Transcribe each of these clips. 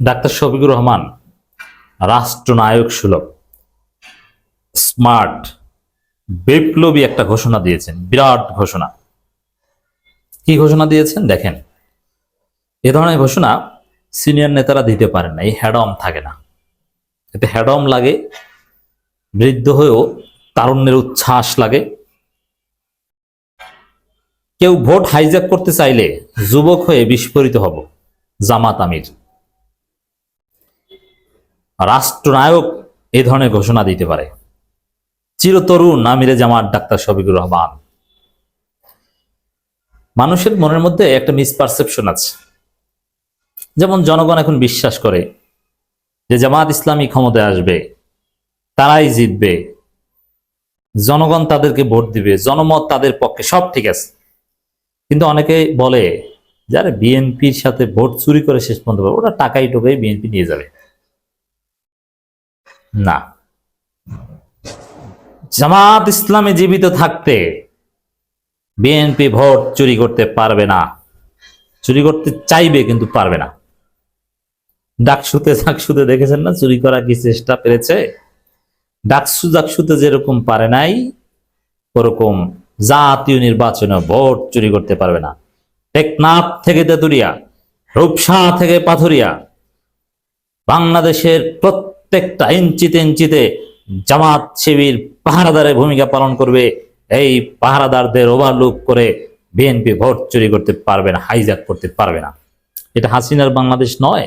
Doctor Shafiqur Rahman, রাষ্ট্রনায়ক সুলভ, smart, বিপ্লবী একটা ঘোষণা দিয়েছেন, বিরাট ঘোষণা। কি ঘোষণা দিয়েছেন? দেখেন, এ ধরনের ঘোষণা সিনিয়র নেতারা দিতে পারেন না, এই হ্যাডম থাকে না। এতে হ্যাডম লাগে, বৃদ্ধ হয়েও তারুণ্যের উচ্ছ্বাস লাগে। কেউ ভোট হাইজ্যাক করতে চাইলে যুবক হয়ে বিস্ফোরিত হব, জামাত আমির। রাষ্ট্রনায়ক এই ধরনের ঘোষণা দিতে পারে। চিরতরুণ আমিরে জামাত ডাক্তার শফিকুর রহমান। মানুষের মনের মধ্যে একটা মিসপারসেপশন আছে। যেমন জনগণ এখন বিশ্বাস করে যে জামাত ইসলামী ক্ষমতায় আসবে, তারাই জিতবে। জনগণ তাদেরকে ভোট দিবে, জনমত তাদের পক্ষে সব ঠিক আছে। কিন্তু অনেকে বলে যারা বিএনপির সাথে ভোট চুরি করে শেষ পর্যন্ত ওরা টাকাই টোকাই বিএনপি নিয়ে যাবে। না। জামাত ইসলামে জীবিত থাকতে বিএনপি ভোট চুরি করতে পারবে না। চুরি করতে চাইবে কিন্তু পারবে না। ডাকসুতে ডাকসুতে দেখেছেন না? চুরি করা কি চেষ্টা পেরেছে? ডাকসু ডাকসুতে যেরকম পারে নাই, ওরকম জাতীয় নির্বাচনে ভোট চুরি করতে পারবে না। টেকনাফ থেকে তেতুরিয়া রূপসা থেকে পাথুরিয়া, বাংলাদেশের প্রত্যেকটা ইঞ্চিতে ইঞ্চিতে জামাত শিবির পাহারাদারের ভূমিকা পালন করবে। এই পাহারাদারদের ওভারলুক করে বিএনপি ভোট চুরি করতে পারবে না হাইজ্যাক করতে পারবে না। এটা হাসিনার বাংলাদেশ নয়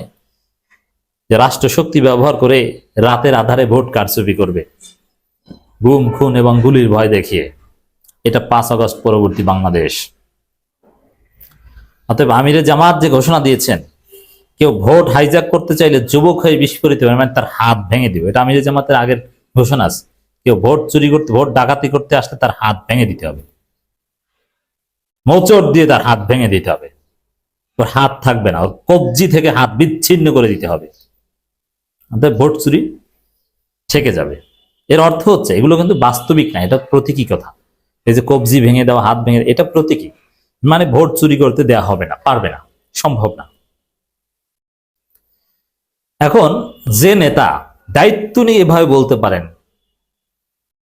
যে রাষ্ট্রশক্তি ব্যবহার করে রাতের আধারে ভোট কারচুপি করবে। গুম, খুন এবং গুলির ভয় দেখিয়ে। এটা পাঁচ আগস্ট পরবর্তী বাংলাদেশ। অতএব আমিরে জামাত যে ঘোষণা দিয়েছেন কেউ ভোট হাইজ্যাক করতে চাইলে যুবক হয়ে বিস্ফোরিত হবে মানে তার হাত ভেঙে দিবে। এটা আমিরে জামাতের আগের ঘোষণা আছে। কেউ ভোট চুরি করতে, ভোট ডাকাতি করতে আসলে তার হাত ভেঙে দিতে হবে। মোচড় দিয়ে তার হাত ভেঙে দিতে হবে। তোর হাত থাকবে না। ওর কবজি থেকে হাত বিচ্ছিন্ন করে দিতে হবে। ভোট চুরি ছেকে যাবে। এর অর্থ হচ্ছে, এগুলো কিন্তু বাস্তবিক না, এটা প্রতীকী কথা। এই যে কবজি ভেঙে দেওয়া, হাত ভেঙে এটা প্রতীকী। মানে ভোট চুরি করতে দেয়া হবে না, পারবে না, সম্ভব না। এখন যে নেতা দায়িত্ব নিয়ে এভাবে বলতে পারেন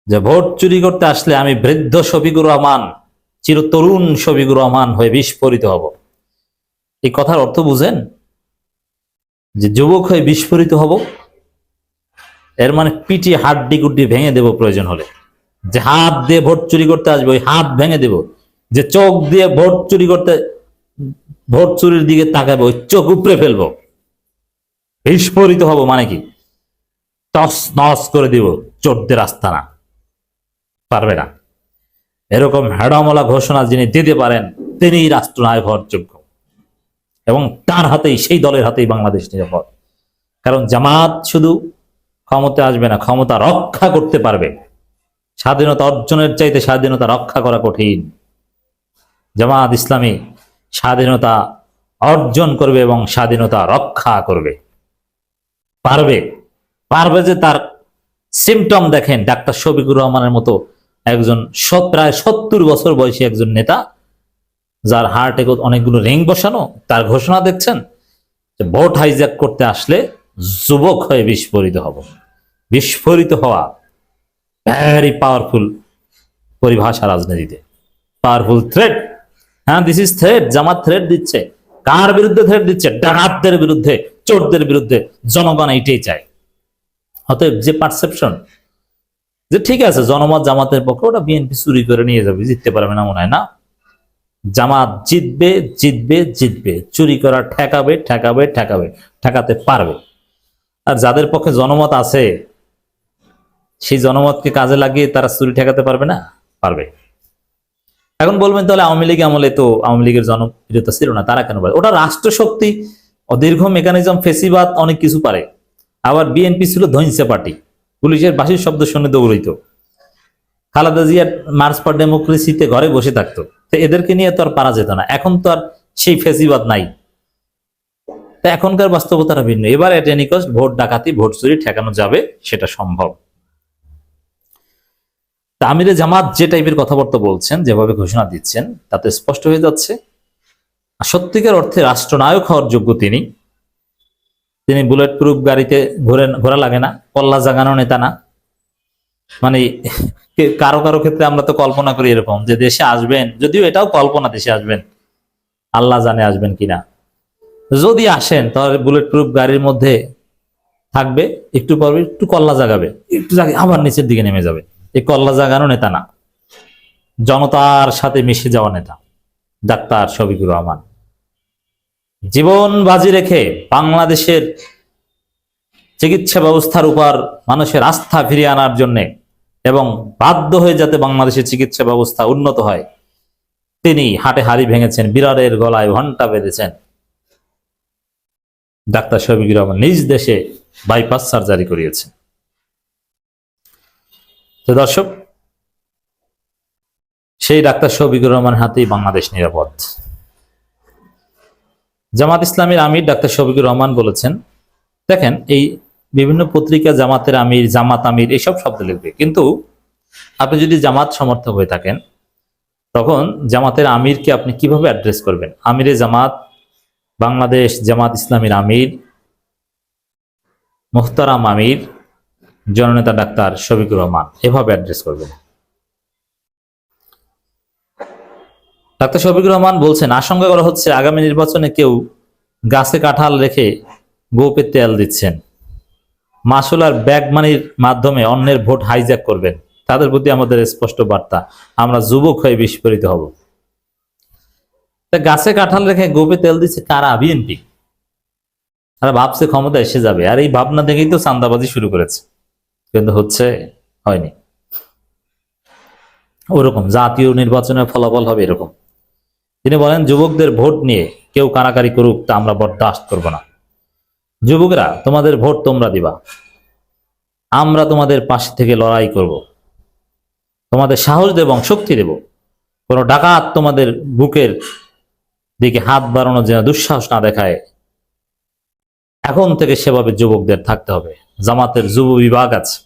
যে ভোট চুরি করতে আসলে আমি বৃদ্ধ শফিকুর রহমান চিরতরুণ শফিকুর রহমান হয়ে বিস্ফোরিত হব। এই কথার অর্থ বুঝেন? যে যুবক হয়ে বিস্ফোরিত হব, এর মানে পিটি হাড্ডি গুড্ডি ভেঙে দেব প্রয়োজন হলে। যে হাত দিয়ে ভোট চুরি করতে আসবে, ওই হাত ভেঙে দেব। যে চোখ দিয়ে ভোট চুরি করতে, ভোট চুরির দিকে তাকাবে, ওই চোখ উপড়ে ফেলব। বিস্ফোরিত হব মানে কি? টস নস করে দিব, চোরদের আস্তানা পারবে না। এরকম হেডামলা ঘোষণা যিনি দিতে পারেন, তিনি রাষ্ট্রনায়ক হওয়ার যোগ্য। এবং তার হাতেই, সেই দলের হাতেই বাংলাদেশ নিরাপদ। কারণ জামাত শুধু ক্ষমতা আসবে না, ক্ষমতা রক্ষা করতে পারবে। স্বাধীনতা অর্জনের চাইতে স্বাধীনতা রক্ষা করা কঠিন। জামাত ইসলামী স্বাধীনতা অর্জন করবে এবং স্বাধীনতা রক্ষা করবে। পারবে? পারবে যে তার সিমটম দেখেন ডাক্তার শফিকুর রহমানের মতো একজন প্রায় সত্তর বছর বয়সী একজন নেতা, যার হার্টে অনেকগুলো রিং বসানো, তার ঘোষণা দেখছেন যে ভোট হাইজ্যাক করতে আসলে যুবক হয়ে বিস্ফোরিত হব। বিস্ফোরিত হওয়া ভ্যারি পাওয়ারফুল পরিভাষা রাজনীতিতে। পাওয়ারফুল থ্রেড হ্যাঁ this is thread Jamaat thread দিচ্ছে, কার বিরুদ্ধে থ্রেড দিচ্ছে? ডাকাতদের বিরুদ্ধে। চোরদের বিরুদ্ধে জনগণ এইটাই চায়। অতএব যে পারসেপশন যে ঠিক আছে, জনমত জামাতের পক্ষে ওটা বিএনপি চুরি করে নিয়ে যাবে, জিততে পারবে না মনে হয় না। জামাত জিতবে জিতবে জিতবে। চুরি করা ঠেকাবে ঠেকাবে ঠেকাবে, ঠেকাতে পারবে। আর যাদের পক্ষে জনমত আছে, সেই জনমতকে কাজে লাগিয়ে তারা চুরি ঠেকাতে পারবে না? পারবে। এখন বলবেন তাহলে আওয়ামী লীগ আমলে তো আওয়ামী লীগের জনপ্রিয়তা ছিল না, তারা কেন পারে ওটা রাষ্ট্রশক্তি ও দীর্ঘ মেকানিজম ফেসিবাদ অনেক কিছু পারে। আবার বিএনপি ছিল ধৈন্যে পার্টি। পুলিশের বাসির শব্দ শুনে দৌড়িত খালেদা জিয়ার মার্চ ফর ডেমোক্রেসিতে ঘরে বসে থাকতো। তো এদেরকে নিয়ে তো আর পারা যেত না। এখন তো আর সেই ফেসিবাদ নাই। তা এখনকার বাস্তবতাটা ভিন্ন। এবার এট এনি কস্ট ভোট ডাকাতি, ভোট চুরি ঠেকানো যাবে, সেটা সম্ভব। তা আমিরে জামাত যে টাইপের কথাবার্তা বলছেন, যেভাবে ঘোষণা দিচ্ছেন, তাতে স্পষ্ট হয়ে যাচ্ছে সত্যিকার অর্থে রাষ্ট্রনায়ক হওয়ার যোগ্য তিনি। তিনি বুলেট প্রুফ গাড়িতে ঘুরে, ঘোরা লাগে না, কল্লা জাগানো নেতা না। মানে কারও কারও ক্ষেত্রে আমরা তো কল্পনা করি এরকম যে দেশে আসবেন, যদিও এটাও কল্পনা দেশে আসবেন। আল্লাহ জানে আসবেন কিনা। যদি আসেন, তাহলে বুলেট প্রুফ গাড়ির মধ্যে থাকবে, একটু পরে একটু কল্লা জাগাবে, একটু জাগে, আবার নিচের দিকে নেমে যাবে। এই কল্লা জাগানো নেতা না। জনতার সাথে মিশে যাওয়া নেতা। ডাক্তার শফিকুর রহমান। জীবন বাজি রেখে বাংলাদেশের চিকিৎসা ব্যবস্থার উপর মানুষের আস্থা ফিরিয়ে আনার জন্য এবং বাধ্য হয়ে যাতে বাংলাদেশের চিকিৎসা ব্যবস্থা উন্নত হয়, তিনি হাটে হাড়ি ভেঙেছেন বিরাটের গলায় ঘণ্টা বেঁধেছেন। ডাক্তার শফিকুর রহমান নিজ দেশে বাইপাস সার্জারি করিয়েছেন। তো দর্শক, সেই ডাক্তার শফিকুর রহমান হাতেই বাংলাদেশ নিরাপদ। জামাত ইসলামের আমির ডাক্তার শফিকুর রহমান বলেছেন, দেখেন, এই বিভিন্ন পত্রিকা জামাতের আমির, জামাত আমির এইসব শব্দ লিখবে। কিন্তু আপনি যদি জামাত সমর্থক হয়ে থাকেন, তখন জামাতের আমিরকে আপনি কীভাবে অ্যাড্রেস করবেন? আমিরে জামাত, বাংলাদেশ জামাত ইসলামীর আমির, মুখতারাম আমির, জননেতা ডাক্তার শফিকুর রহমান, এভাবে অ্যাড্রেস করবেন। ডাক্তার শফিকুর রহমান বলছেন, আশঙ্কা করা হচ্ছে আগামী নির্বাচনে কেউ গাছে কাঁঠাল রেখে গোপে তেল দিচ্ছেন। মাসুল আর ব্যাগ মানির মাধ্যমে অন্যের ভোট হাইজ্যাক করবেন। তাদের প্রতি আমাদের স্পষ্ট বার্তা। আমরা যুবক হয়ে বিস্ফোরিত হব। তা গাছে কাঁঠাল রেখে গোপে তেল দিচ্ছে কারা? বিএনপি। তারা ভাবছে ক্ষমতা এসে যাবে। আর এই ভাবনা দেখেই তো চান্দাবাজি শুরু করেছে। কিন্তু হচ্ছে, হয়নি। ওরকম জাতীয় নির্বাচনের ফলাফল হবে এরকম। তিনি বলেন, যুবকদের ভোট নিয়ে কেউ কারাকারি করুক, তা আমরা বরদাস্ত করব না। যুবকরা, তোমাদের ভোট তোমরা দিবা। আমরা তোমাদের পাশে থেকে লড়াই করব। তোমাদের সাহস দেব, শক্তি দেব। কোনো ডাকাত তোমাদের বুকের দিকে হাত বাড়ানোর যেন দুঃসাহস না দেখায়। এখন থেকে সেভাবে যুবকদের থাকতে হবে। জামাতের যুব বিভাগ আছে।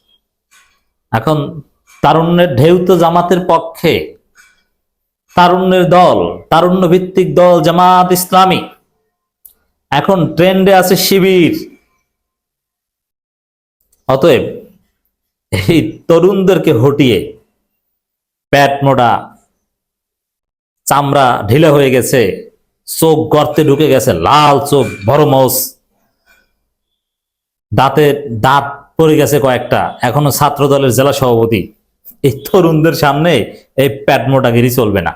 এখন তারুণ্যের ঢেউ তো জামাতের পক্ষে। তারুণ্যের দল তারুণ্য ভিত্তিক দল জামাত ইসলামী। এখন ট্রেন্ডে আছে শিবির। অতএব এই তরুণদেরকে হটিয়ে প্যাট মোটা, চামড়া ঢিলে হয়ে গেছে, চোখ গর্তে ঢুকে গেছে, লাল চোখ, বড় মৌস দাঁতের দাঁত পড়ে গেছে কয়েকটা, এখনও ছাত্র দলের জেলা সভাপতি। এই তরুণদের সামনে এই প্যাট মোটাগিরি চলবে না।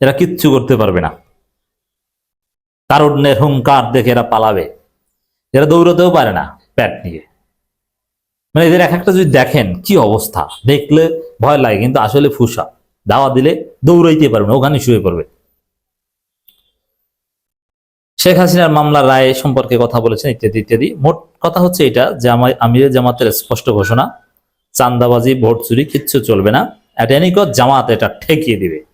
এরা কিচ্ছু করতে পারবে না। তারুণ্যের হুঙ্কার দেখে এরা পালাবে। এরা দৌড়তেও পারে না প্যাট নিয়ে। মানে এদের এক একটা যদি দেখেন কি অবস্থা, দেখলে ভয় লাগে, কিন্তু আসলে ফুসা। দাওয়া দিলে দৌড়াইতে পারবে না ওখানে শুয়ে পড়বে। শেখ হাসিনার মামলার রায় সম্পর্কে কথা বলেছেন ইত্যাদি ইত্যাদি। মোট কথা হচ্ছে এটা যে আমার আমিরের জামাতের স্পষ্ট ঘোষণা চান্দাবাজি ভোট চুরি, কিচ্ছু চলবে না। অ্যাট এনি জামাত এটা ঠেকিয়ে দিবে।